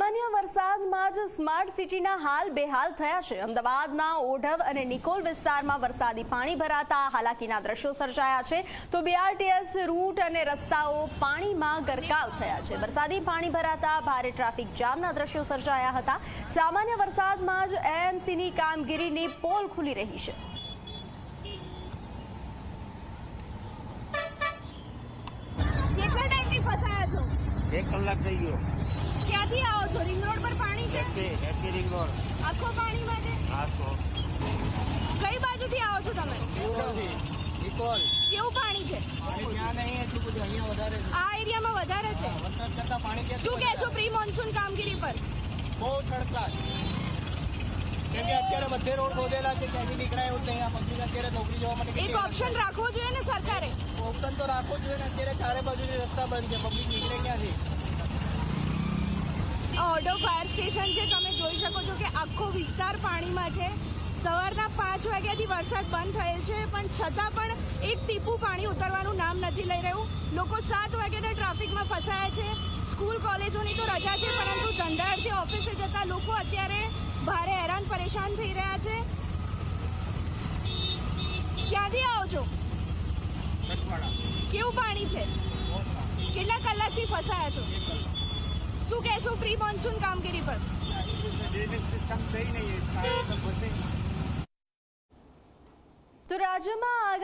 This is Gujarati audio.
સામાન્ય વરસાદમાં જ સ્માર્ટ સિટીના હાલ બેહાલ થયા છે. અમદાવાદના ઓઢવ અને નિકોલ વિસ્તારમાં વરસાદી પાણી ભરાતા હાલાકીના દ્રશ્યો સર્જાયા છે. તો બીઆરટીએસ રૂટ અને રસ્તાઓ પાણીમાં ગરકાવ થયા છે. વરસાદી પાણી ભરાતા ભારે ટ્રાફિક જામના દ્રશ્યો સર્જાયા હતા. સામાન્ય વરસાદમાં જ એએમસીની કામગીરીની પોલ ખુલી રહી છે. કેટલા ટાઈમથી ફસાયા છો? એક કલાક થઈ ગયો. ક્યાંથી આવો છો? રિંગ રોડ પર પાણી છે? હેપી રિંગ રોડ આખો પાણી માટે? હા તો. કઈ બાજુથી આવો છો તમે? નિકોલ. કેવું પાણી છે? ત્યાં નહીં એટલું બધું અહીંયા વધારે આ એરિયામાં વધારે છે? વરસાદ કરતા પાણી ક્યાંથી શું કહેશો પ્રી મોન્સૂન કામગીરી પર? બહુ કેમ કે અત્યારે બધે રોડ ખોદેલા છે ક્યાંથી નીકળાય એવું નહીં. આ પબ્લિક અત્યારે નોકરી જવા માટે એક ઓપ્શન રાખવો જોઈએ ને સરકારે? ઓપ્શન તો રાખવો જોઈએ ને. અત્યારે ચારે બાજુની રસ્તા બંધ છે. પબ્લિક નીકળે ક્યાંથી? ઓડો ફાયર સ્ટેશન છે. તમે જોઈ શકો છો કે આખો વિસ્તાર પાણીમાં છે. સવારના પાંચ વાગ્યાથી વરસાદ બંધ થયેલ છે પણ છતાં પણ એક ટીપું પાણી ઉતરવાનું નામ નથી લઈ રહ્યું. લોકો સાત વાગ્યાના ટ્રાફિકમાં ફસાયા છે. સ્કૂલ કોલેજોની તો રજા છે પરંતુ ધંધાર્થી ઓફિસે જતા લોકો અત્યારે ભારે હેરાન પરેશાન થઈ રહ્યા છે. ક્યાંથી આવો છો? કેવું પાણી છે? કેટલા કલાકથી ફસાયા છો? શું કહેશો પ્રી મોન્સૂન કામગીરી પર સિસ્ટમ સહી નહીં તો રાજ્યમાં